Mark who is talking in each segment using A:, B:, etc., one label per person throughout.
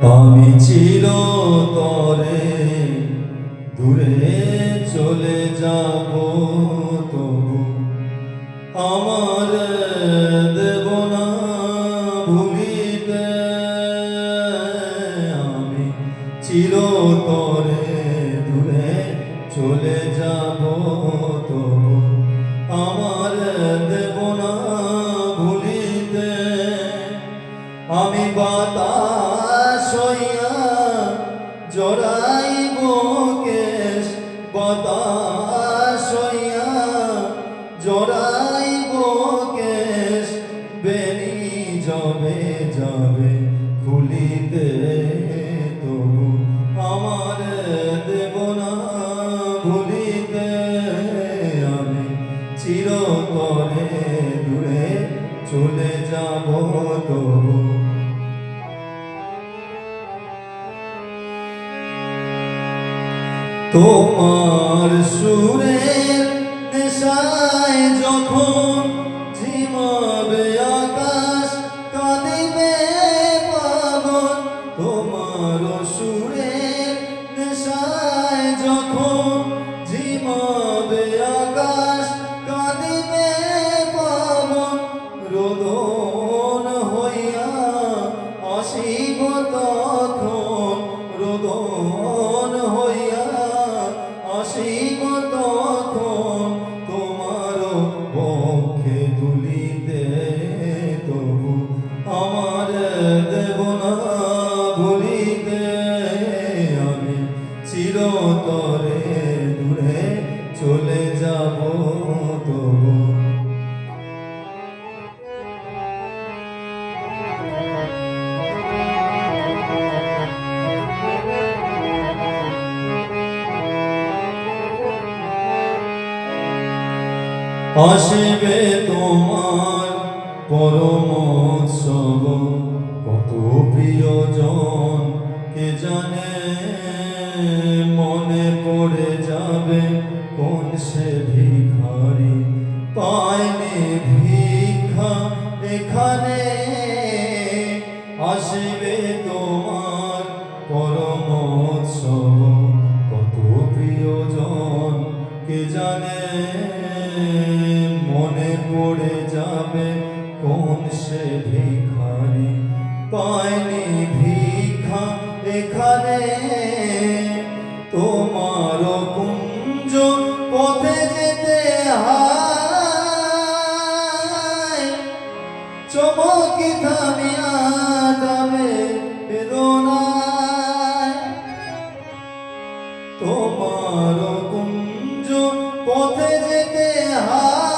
A: আমি চিরতরে দূরে চলে যাব তবু আমার দেব না ভুলিতে আমি চিরতরে দূরে চলে জড়াইব কেশ, বাতাস হইয়া জড়াইব কেশ বেনি যাবে যাবে খুলিতে তবু আমার দেব না ভুলিতে আমি চিরতরে দূরে চলে যাব তবু। তোমার সুরের নেশায় যখন ঝিমাবে আকাশ কাঁদিবে পাগল। তোমার সুরের নেশায় যখন চিরতরে দূরে চলে যাব তবু। আসবে তোমার পরম উৎসব। কত প্রিয়জন কে জানে? মনে পড়ে যাবে কোন সে ভিখারি? পায়নি ভিক্ষা এখানে, আসবে তোমার পরম উৎসব। কত প্রিয়জন, কে জানে? মনে পড়ে যাবে কোন সে ভিখারি? পায়নি পথে যেতে হায়। চমকি থামিয়া যাবে বেদনায়। তোমার কুঞ্জ পথে যেতে হায়।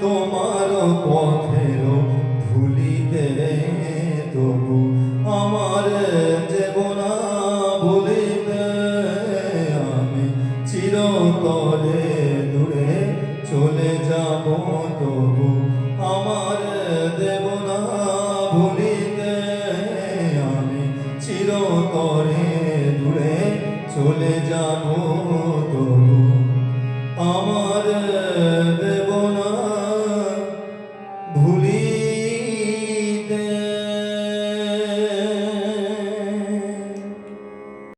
A: তোমার পথের ভুলিতে তবু আমার ভুলিতে আমি চিরতরে দূরে চলে যাব তবু আমার দেবনা ভুলিতে। আমি চিরতরে দূরে চলে যাব